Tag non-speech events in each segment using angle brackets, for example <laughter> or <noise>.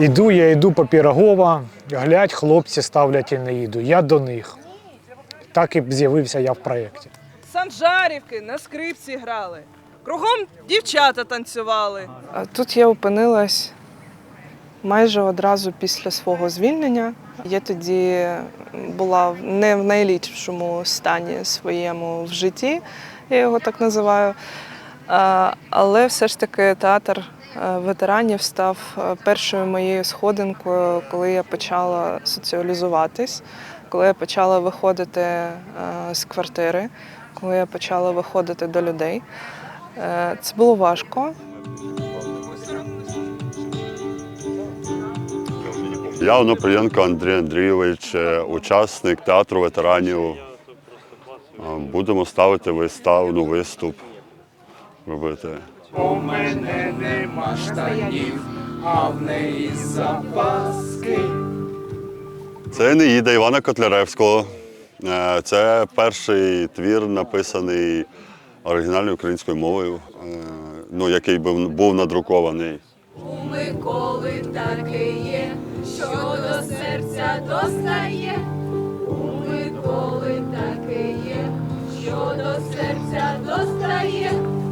Іду, я йду по Пірогова, глядь, хлопці ставлять і не їду. Я до них. Так і з'явився я в проєкті. Санжарівки на скрипці грали. Кругом дівчата танцювали. А Тут я опинилась майже одразу після свого звільнення. Я тоді була в- не в найліпшому стані своєму в житті, я його так називаю. Але все ж таки театр ветеранів став е, першою моєю сходинкою, коли я почала соціалізуватись, коли я почала виходити е, з квартири, коли я почала виходити до людей. Е, Це було важко, Я Онопрієнко Андрій Андрійович, е, учасник театру ветеранів. Е, Будемо ставити виставу, ну, виступ робити. У мене нема штанів, а в неї запаски. Це не Неїда Івана Котляревського. Е, Це перший твір, написаний оригінальною українською мовою, е, ну, який був, був надрукований. У Миколи таки є, що до серця достає.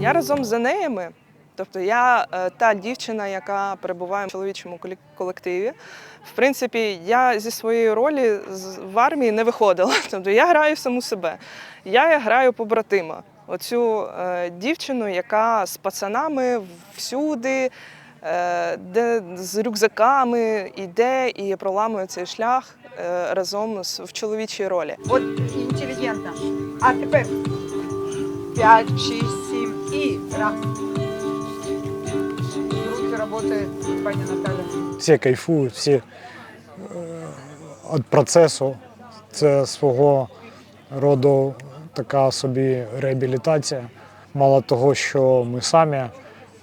Я разом з Енеями, тобто я е, та дівчина, яка перебуває в чоловічому колективі. В принципі, я зі своєї ролі в армії не виходила. <laughs> Тобто я граю саму себе. Я граю побратима. Оцю е, дівчину, яка з пацанами всюди, е, де з рюкзаками йде і проламує цей шлях разом в чоловічій ролі. От інтелігентно. А тепер 5, 6, 7 і раз. Руки працює пані Наталя. Всі кайфують, всі від процесу. Це свого роду така собі реабілітація. Мало того, що ми самі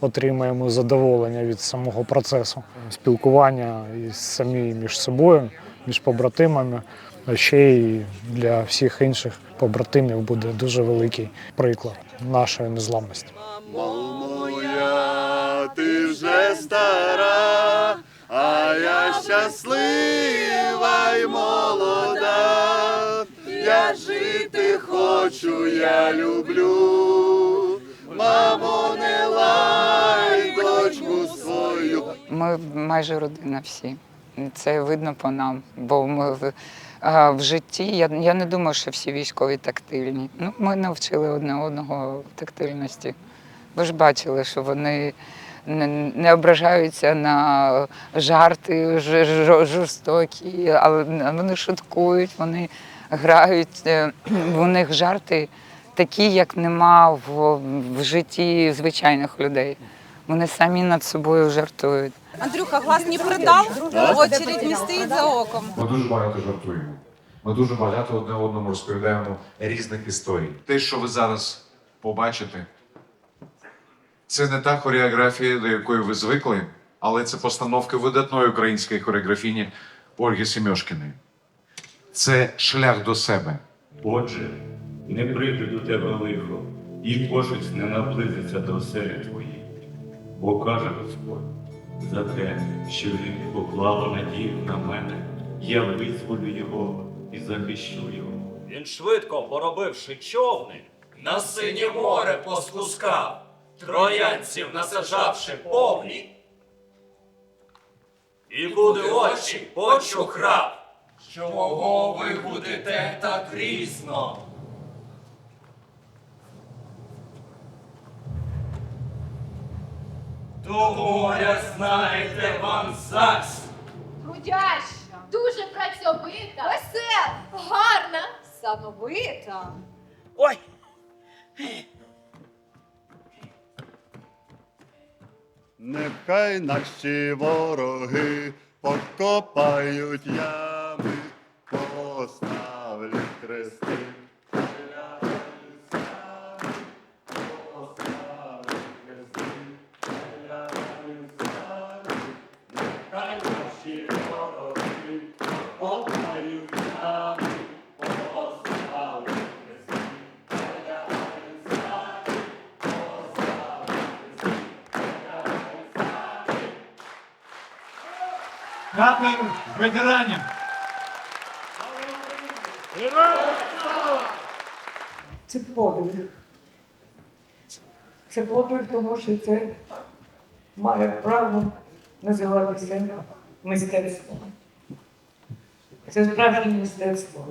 отримаємо задоволення від самого процесу, спілкування і самі між собою, між побратимами. А ще й для всіх інших побратимів буде дуже великий приклад нашої незламності. Мамо моя, ти вже стара, а я щаслива й молода. Я жити хочу, я люблю. Мамо, не лай дочку свою. Ми майже родина всі. Це видно по нам. Бо ми в, а, в житті я, я не думаю, що всі військові тактильні. Ну, ми навчили одне одного тактильності. Ви ж бачили, що вони не, не ображаються на жарти ж- ж- жорстокі, але вони шуткують, вони грають. Е, У них жарти такі, як нема в, в житті звичайних людей. Вони самі над собою жартують. Андрюха, глаз не придав, очередь не стоїть за оком. Ми дуже багато жартуємо. Ми дуже багато одне одному розповідаємо різних історій. Те, що ви зараз побачите, це не та хореографія, до якої ви звикли, але це постановки видатної української хореографіні Ольги Семьошкіної. Це шлях до себе. Отже, не прийде до тебе лихо, і кожець не наблизиться до оселі твоєї. Бо каже Господь, за те, що він поклало надію на мене, я визволю його і захищу його. Він швидко поробивши човни, на синє море поспускав, троянців насажавши повні. І буде очі почухрав, що мого будете так різно. До моря знайте вам зась. Трудяща, дуже працьовита, весела, гарна, самовита. Ой, Нехай наші вороги покопають ями, поставлять хрести. Катер ветеранів. Це подвиг. Це подвиг, тому що це має право називатися мистецтвом. Це справжнє мистецтво.